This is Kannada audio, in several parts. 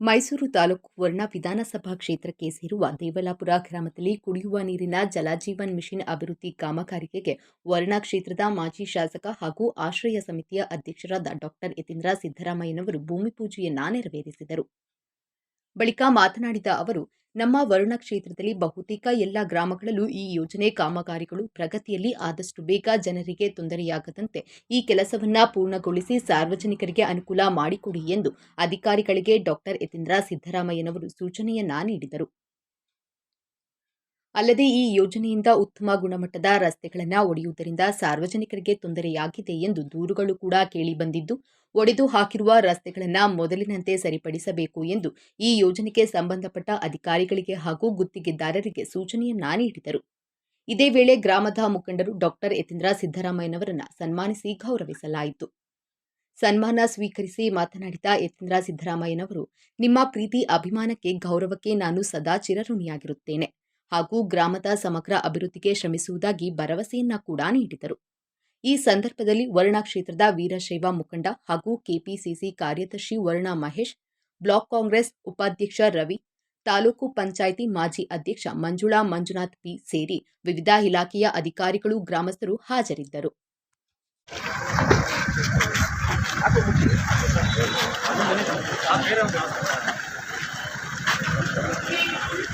ಮೈಸೂರು ತಾಲೂಕು ವರ್ಣ ವಿಧಾನಸಭಾ ಕ್ಷೇತ್ರಕ್ಕೆ ಸೇರುವ ದೇವಲಾಪುರ ಗ್ರಾಮದಲ್ಲಿ ಕುಡಿಯುವ ನೀರಿನ ಜಲಜೀವನ್ ಮಿಷನ್ ಅಭಿವೃದ್ಧಿ ಕಾಮಗಾರಿಕೆಗೆ ವರ್ಣ ಕ್ಷೇತ್ರದ ಮಾಜಿ ಶಾಸಕ ಹಾಗೂ ಆಶ್ರಯ ಸಮಿತಿಯ ಅಧ್ಯಕ್ಷರಾದ ಡಾಕ್ಟರ್ ಯತೀಂದ್ರ ಸಿದ್ದರಾಮಯ್ಯನವರು ಭೂಮಿ ಪೂಜೆಯನ್ನ ನೆರವೇರಿಸಿದರು. ಬಳಿಕ ಮಾತನಾಡಿದ ಅವರು ನಮ್ಮ ವರುಣ ಕ್ಷೇತ್ರದಲ್ಲಿ ಬಹುತೇಕ ಎಲ್ಲ ಗ್ರಾಮಗಳಲ್ಲೂ ಈ ಯೋಜನೆ ಕಾಮಗಾರಿಗಳು ಪ್ರಗತಿಯಲ್ಲಿ ಆದಷ್ಟು ಬೇಗ ಜನರಿಗೆ ತೊಂದರೆಯಾಗದಂತೆ ಈ ಕೆಲಸವನ್ನ ಪೂರ್ಣಗೊಳಿಸಿ ಸಾರ್ವಜನಿಕರಿಗೆ ಅನುಕೂಲ ಮಾಡಿಕೊಡಿ ಎಂದು ಅಧಿಕಾರಿಗಳಿಗೆ ಡಾಕ್ಟರ್ ಯತೀಂದ್ರ ಸಿದ್ದರಾಮಯ್ಯನವರು ಸೂಚನೆಯನ್ನ ನೀಡಿದರು. ಅಲ್ಲದೆ ಈ ಯೋಜನೆಯಿಂದ ಉತ್ತಮ ಗುಣಮಟ್ಟದ ರಸ್ತೆಗಳನ್ನು ಒಡೆಯುವುದರಿಂದ ಸಾರ್ವಜನಿಕರಿಗೆ ತೊಂದರೆಯಾಗಿದೆ ಎಂದು ದೂರುಗಳು ಕೂಡ ಕೇಳಿಬಂದಿದ್ದು ಒಡೆದು ಹಾಕಿರುವ ರಸ್ತೆಗಳನ್ನು ಮೊದಲಿನಂತೆ ಸರಿಪಡಿಸಬೇಕು ಎಂದು ಈ ಯೋಜನೆಗೆ ಸಂಬಂಧಪಟ್ಟ ಅಧಿಕಾರಿಗಳಿಗೆ ಹಾಗೂ ಗುತ್ತಿಗೆದಾರರಿಗೆ ಸೂಚನೆಯನ್ನ ನೀಡಿದರು. ಇದೇ ವೇಳೆ ಗ್ರಾಮದ ಮುಖಂಡರು ಡಾಕ್ಟರ್ ಯತೀಂದ್ರ ಸಿದ್ದರಾಮಯ್ಯನವರನ್ನು ಸನ್ಮಾನಿಸಿ ಗೌರವಿಸಲಾಯಿತು. ಸನ್ಮಾನ ಸ್ವೀಕರಿಸಿ ಮಾತನಾಡಿದ ಯತೀಂದ್ರ ಸಿದ್ದರಾಮಯ್ಯನವರು, ನಿಮ್ಮ ಪ್ರೀತಿ ಅಭಿಮಾನಕ್ಕೆ ಗೌರವಕ್ಕೆ ನಾನು ಸದಾ ಚಿರಋಣಿಯಾಗಿರುತ್ತೇನೆ. ಹಾಗೂ ಗ್ರಾಮದ ಸಮಗ್ರ ಅಭಿವೃದ್ಧಿಗೆ ಶ್ರಮಿಸುವುದಾಗಿ ಭರವಸೆಯನ್ನ ಕೂಡ ನೀಡಿದರು. ಈ ಸಂದರ್ಭದಲ್ಲಿ ವರ್ಣ ಕ್ಷೇತ್ರದ ವೀರಶೈವ ಮುಖಂಡ ಹಾಗೂ ಕೆಪಿಸಿಸಿ ಕಾರ್ಯದರ್ಶಿ ವರ್ಣ ಮಹೇಶ್, ಬ್ಲಾಕ್ ಕಾಂಗ್ರೆಸ್ ಉಪಾಧ್ಯಕ್ಷ ರವಿ, ತಾಲೂಕು ಪಂಚಾಯಿತಿ ಮಾಜಿ ಅಧ್ಯಕ್ಷ ಮಂಜುಳಾ ಮಂಜುನಾಥ್ ಪಿ ಸೇರಿ ವಿವಿಧ ಇಲಾಖೆಯ ಅಧಿಕಾರಿಗಳು, ಗ್ರಾಮಸ್ಥರು ಹಾಜರಿದ್ದರು.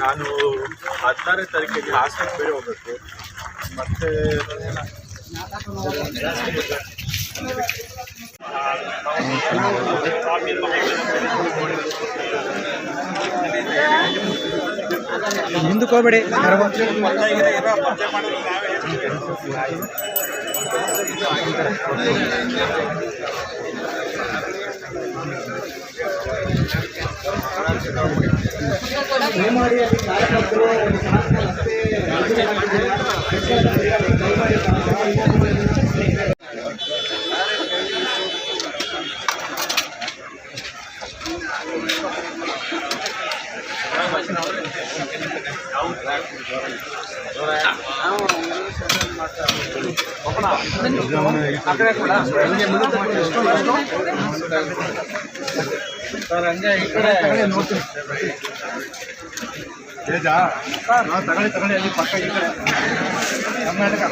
ನಾನು ಹದಿನಾರನೇ ತಾರೀಕಿಗೆ ಹಾಸ್ಟೆಲ್ ಬೇರೆ ಹೋಗ್ಬೇಕು. ಮತ್ತೆ ಹಿಂದಕ್ಕೆ ಹೋಗ್ಬೇಡಿ ದಯಮಾಡಿ ಅಲ್ಲಿ ಕಾರ್ಯಕರ್ತರು ಒಂದು ಶಾಸಕ ರಸ್ತೆ ದಯಮಾಡಿ అక్కడే కూడా ಸರ್ ಹಂಗೆ ಈ ಕಡೆ ನೋಡ್ತೀನಿ ತಗೊಳ್ಳಿ ತಗೊಳ್ಳಿ ಅಲ್ಲಿ ಪಕ್ಕ ಈ ಕಡೆ. ಕರ್ನಾಟಕ